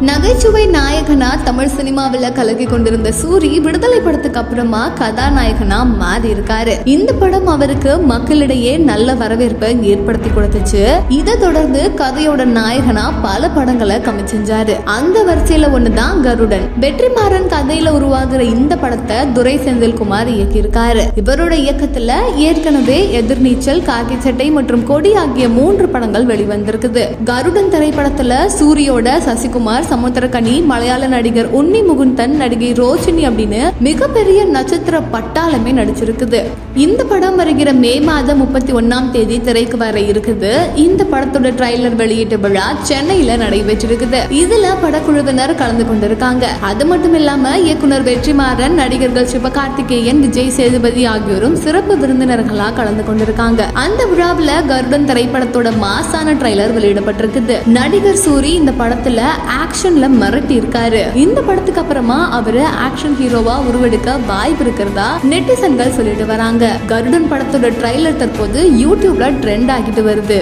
நகைச்சுவை நாயகனா தமிழ் சினிமாவில் கலக்கி கொண்டிருந்த சூரி விடுதலை படத்துக்கு அப்புறமா கதாநாயகனா மாறி இருக்காரு. இந்த படம் அவருக்கு மக்களிடையே நல்ல வரவேற்பை ஏற்படுத்தி கொடுத்துச்சு. இதை தொடர்ந்து கதையோட நாயகனா பல படங்களை கமிச்செஞ்சாரு அந்த வரிசையில ஒண்ணுதான் கருடன். வெற்றிமாறன் கதையில உருவாகிற இந்த படத்தை துரை செந்தில்குமார் இயக்கியிருக்காரு. இவரோட இயக்கத்துல ஏற்கனவே எதிர்நீச்சல் காக்கி சட்டை மற்றும் கொடி ஆகிய மூன்று படங்கள் வெளிவந்திருக்குது. கருடன் திரைப்படத்துல சூரியோட சசிகுமார் சமுத்திரக்கனி மலையாள நடிகர் உன்னி முகுந்தன் நடிகை ரோஷினி அப்படின்னு மிகப்பெரிய நட்சத்திர பட்டாளமே நடிச்சிருக்குது. இந்த படம் வருகிற மே மாதம் முப்பத்தி ஒன்னாம் தேதி திரைக்கு வர இருக்குது. இந்த படத்தோட ட்ரைலர் வெளியீட்டு விழா சென்னையில நடைபெற்றிருக்குது. இதுல படக்குழுவினர் கலந்து கொண்டிருக்காங்க. அது மட்டும் இல்லாம இயக்குனர் வெற்றிமாறன் நடிகர்கள் சிவகார்த்திகேயன் விஜய் சேதுபதி ஆகியோரும் சிறப்பு விருந்தினர்களா கலந்து கொண்டிருக்காங்க. அந்த விழாவில் கருடன் திரைப்படத்தோட மாசான ட்ரைலர் வெளியிடப்பட்டிருக்குது. நடிகர் சூரி இந்த படத்துல ஆக்ஷன்ல மிரட்டி இருக்காரு. இந்த படத்துக்கு அப்புறமா அவரு ஆக்ஷன் ஹீரோவா உருவெடுக்க வாய்ப்பு இருக்கிறதா நெட்டிசன்கள் சொல்லிட்டு வராங்க. கருடன் படத்தோட ட்ரைலர் தற்போது யூடியூப்ல ட்ரெண்ட் ஆகிட்டு வருது.